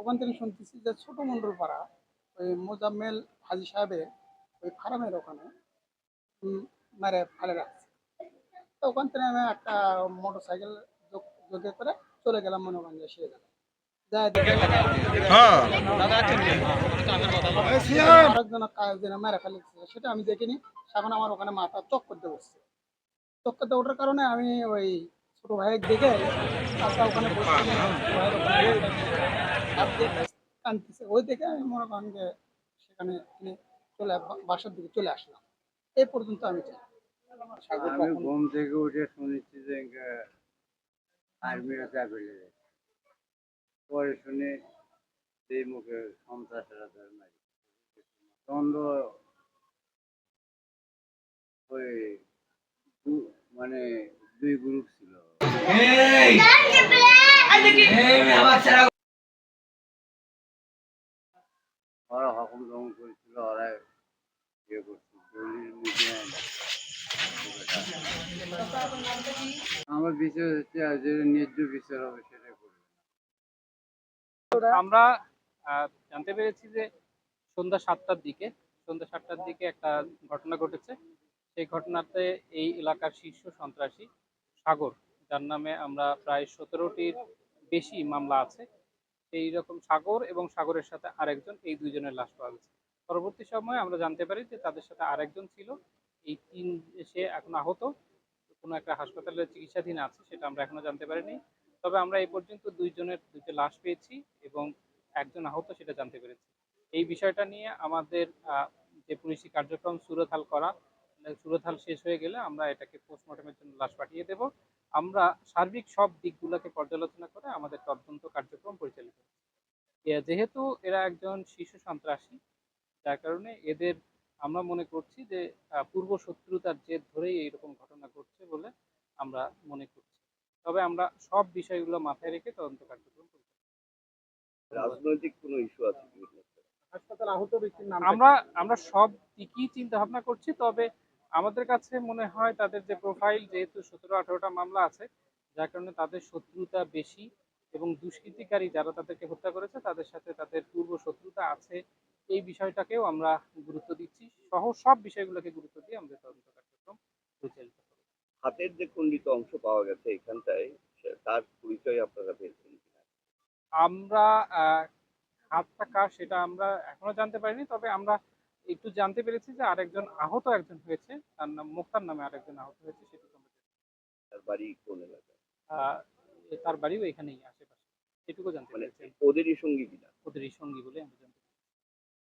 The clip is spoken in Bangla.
ওখান থেকে শুনতেছি যে ছোট মন্ডল পাড়া ওই মোজাম্মেল হাজি সাহেবের ওই ফার্মের ওখানে মেরে ফেলে রাখছে। তো ওখান থেকে আমি একটা মোটর সাইকেল যোগে করে চলে গেলাম মনোগঞ্জে সে গেলাম। সেটা আমি দেখিনি। এখন আমার ওখানে মাথা চক করতে বসছে। চক করতে ওঠার কারণে আমি ওই ছোট ভাইয়ের দেখে তারপর ওখানে কাঁদতেছে ওই দেখে আমি মনে করেন যে সেখানে চলে বাসার দিকে চলে আসলাম। এই পর্যন্ত আমি চাই আমি ঘুম থেকে উঠে শুনেছি যে আর্মিরা চাকরি। পরে শুনে সেই মুখে সন্ত্রাসেরা ধরে মারি। দ্বন্দ্ব ওই মানে দুই গ্রুপ ছিল। এই! এই আমার ওরা হকম দমন করেছিল ওরা ইয়ে করছিল আমার বিচার হচ্ছে আর যে ন্যায্য বিচার হবে করবে আমরা জানতে পেরেছি যে সন্ধ্যা সাতটার দিকে, সন্ধ্যা সাতটার দিকে একটা ঘটনা ঘটেছে। সেই ঘটনাতে এই এলাকার শীর্ষ সন্ত্রাসী সাগর, যার নামে আমরা প্রায় সতেরোটির বেশি মামলা আছে। সেই রকম সাগর এবং সাগরের সাথে আরেকজন, এই দুইজনের লাশ পাওয়া গেছে। পরবর্তী সময়ে আমরা জানতে পারি যে তাদের সাথে আরেকজন ছিল। এই তিন সে এখন আহত। কোনো একটা হাসপাতালে চিকিৎসাধীন আছে, সেটা আমরা এখনও জানতে পারিনি। তবে আমরা এই পর্যন্ত দুইজনের দুইটা লাশ পেয়েছি এবং একজন আহত সেটা জানতে পেরেছি। এই বিষয়টা নিয়ে আমাদের যে পুলিশি কার্যক্রম সুরতহাল করা সুরতহাল শেষ হয়ে গেলে আমরা এটাকে পোস্টমর্টমের জন্য লাশ পাঠিয়ে দেব। আমরা সার্বিক সব দিকগুলোকে পর্যালোচনা করে আমাদের তদন্ত কার্যক্রম পরিচালিত যেহেতু এরা একজন শিশু সন্ত্রাসী, যার কারণে এদের আমরা মনে করছি যে পূর্ব শত্রুতার জেদ ধরেই এইরকম ঘটনা ঘটছে বলে আমরা মনে করছি তবে আমরা সব বিষয়গুলো মাথায় রেখে তদন্ত কার্যক্রম রাজনৈতিক কোনো ইস্যু আছে হাসপাতাল আহত ব্যক্তির নাম আমরা আমরা সব দিকই চিন্তা ভাবনা করছি তবে আমাদের কাছে মনে হয় তাদের যে প্রোফাইল যেহেতু সতেরো আঠারোটা মামলা আছে যার কারণে তাদের শত্রুতা বেশি এবং দুষ্কৃতিকারী যারা তাদেরকে হত্যা করেছে তাদের সাথে তাদের পূর্ব শত্রুতা আছে এই বিষয়টাকেও আমরা গুরুত্ব দিচ্ছি। সহ সব বিষয়গুলোকে গুরুত্ব দিয়ে আমাদের তদন্ত কার্যক্রম পরিচালিত হাতের যে খণ্ডিত অংশ পাওয়া গেছে এখানটায় তার পরিচয় আপনারা পেয়েছেন আমরা হাতটা কার সেটা আমরা এখনও জানতে পারিনি তবে আমরা একটু জানতে পেরেছি যে আরেকজন আহত একজন হয়েছে তার নাম মুক্তার নামে আরেকজন আহত হয়েছে সেটুকু আমরা তার বাড়ি কোন এলাকায়? তার বাড়িও এখানেই আশেপাশে। সেটুকু জানতে মানে পেরেছি। ওদেরই সঙ্গী কিনা? ওদেরই সঙ্গী বলে আমরা।